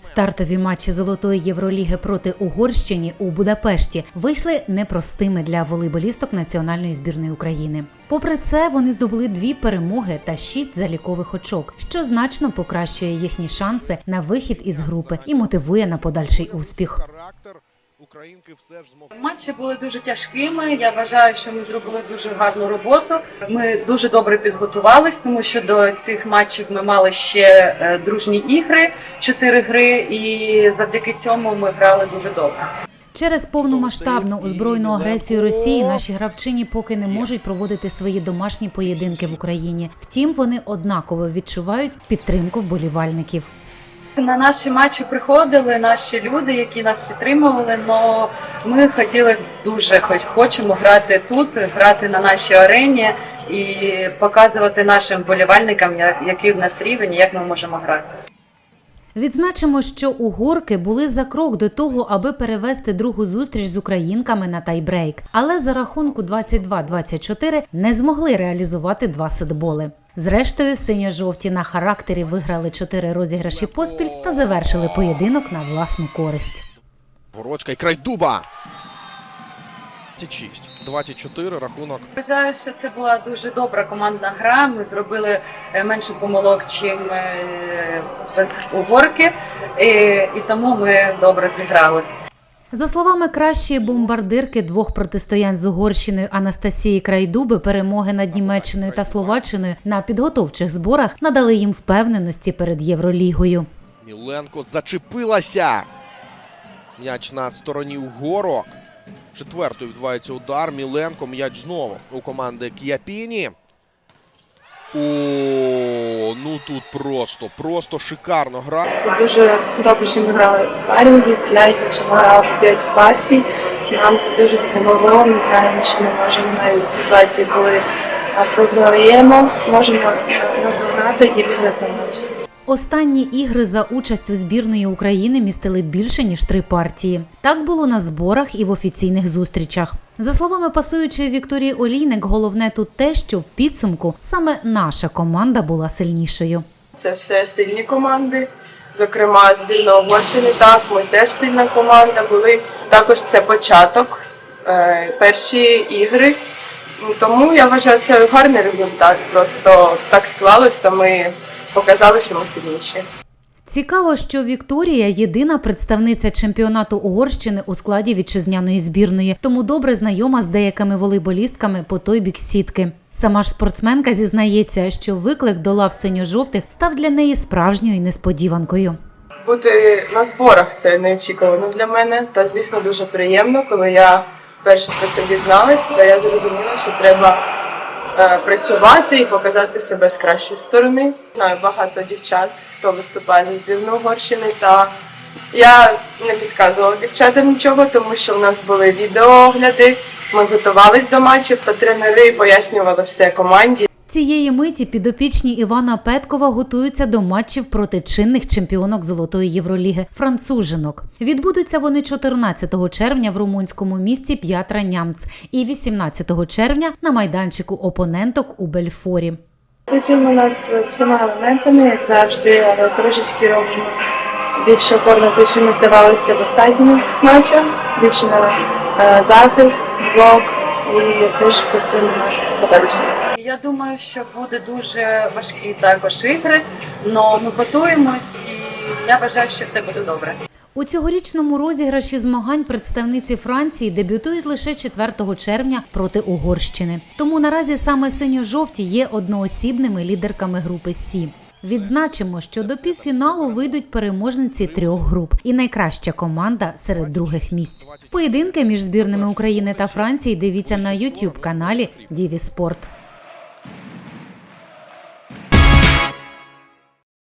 Стартові матчі золотої євроліги проти Угорщини у Будапешті вийшли непростими для волейболісток національної збірної України. Попри це, вони здобули дві перемоги та шість залікових очок, що значно покращує їхні шанси на вихід із групи і мотивує на подальший успіх. Українки все ж змогли. Матчі були дуже тяжкими. Я вважаю, що ми зробили дуже гарну роботу. Ми дуже добре підготувались, тому що до цих матчів ми мали ще е, дружні ігри, чотири гри, і завдяки цьому ми грали дуже добре. Через повномасштабну озброєну агресію Росії наші гравчині поки не можуть проводити свої домашні поєдинки в Україні. Втім, вони однаково відчувають підтримку вболівальників. На наші матчі приходили наші люди, які нас підтримували. але ми хотіли дуже хоч хочемо грати тут, грати на нашій арені і показувати нашим вболівальникам, я- який в нас рівень, як ми можемо грати. Відзначимо, що угорки були за крок до того, аби перевести другу зустріч з українками на тайбрейк, але за рахунку 22-24 не змогли реалізувати два сетболи. Зрештою, синьо-жовті на характері виграли чотири розіграші поспіль та завершили поєдинок на власну користь. Горочка і край дуба. 26. 24 рахунок. Вважаю, що це була дуже добра командна гра. Ми зробили е, менше помилок, чим е, угорки, і, і тому ми добре зіграли. За словами кращої бомбардирки двох протистоянь з Угорщиною Анастасії Крайдуби, перемоги над Німеччиною та Словаччиною на підготовчих зборах надали їм впевненості перед Євролігою. Міленко зачепилася. М'яч на стороні угорок. Четвертою відбувається удар. Міленко. М'яч знову у команди К'япіні. Ну тут просто, просто шикарно гра. Це дуже добре, що ми грали з Варінгі, п'ять, що ми грали п'ять партій. Нам це дуже допомогло. Ми знаємо, що ми можемо навіть в ситуації, коли програємо, можемо е, наздогнати і виграти матч. Останні ігри за участю збірної України містили більше ніж три партії. Так було на зборах і в офіційних зустрічах. За словами пасуючої Вікторії Олійник, головне тут те, що в підсумку саме наша команда була сильнішою. Це все сильні команди. Зокрема, збірна Угорщини, так, ми теж сильна команда були. Також це початок, е, перші ігри. Тому я вважаю, це гарний результат. Просто так склалось, то ми показали, що ми сильніші. Цікаво, що Вікторія єдина представниця чемпіонату Угорщини у складі вітчизняної збірної, тому добре знайома з деякими волейболістками по той бік сітки. Сама ж спортсменка зізнається, що виклик до лав синьо-жовтих став для неї справжньою несподіванкою. Бути на зборах це неочікувано для мене. Та звісно дуже приємно, коли я перше про це дізналась, то я зрозуміла, що треба працювати і показати себе з кращої сторони. Знаю багато дівчат, хто виступає за збірну Угорщини, та я не підказувала дівчатам нічого, тому що в нас були відеоогляди. Ми готувались до матчів, та тренери пояснювали все команді. Цієї миті підопічні Івана Петкова готуються до матчів проти чинних чемпіонок Золотої Євроліги францужинок. Відбудуться вони 14 червня в румунському місті П'ятра Нямц і 18 червня на майданчику опоненток у Бельфорі. Працюємо над всіма елементами, як завжди, але трошечки робимо більше те, що ми вдавалися в останніх матчах, більше на е, захист, блок і теж працюємо попередженням. Я думаю, що буде дуже важкі також ігри, але ми готуємось і я вважаю, що все буде добре. У цьогорічному розіграші змагань представниці Франції дебютують лише 4 червня проти Угорщини. Тому наразі саме синьо-жовті є одноосібними лідерками групи Сі. Відзначимо, що до півфіналу вийдуть переможниці трьох груп і найкраща команда серед других місць. Поєдинки між збірними України та Франції дивіться на youtube каналі Діві Спорт.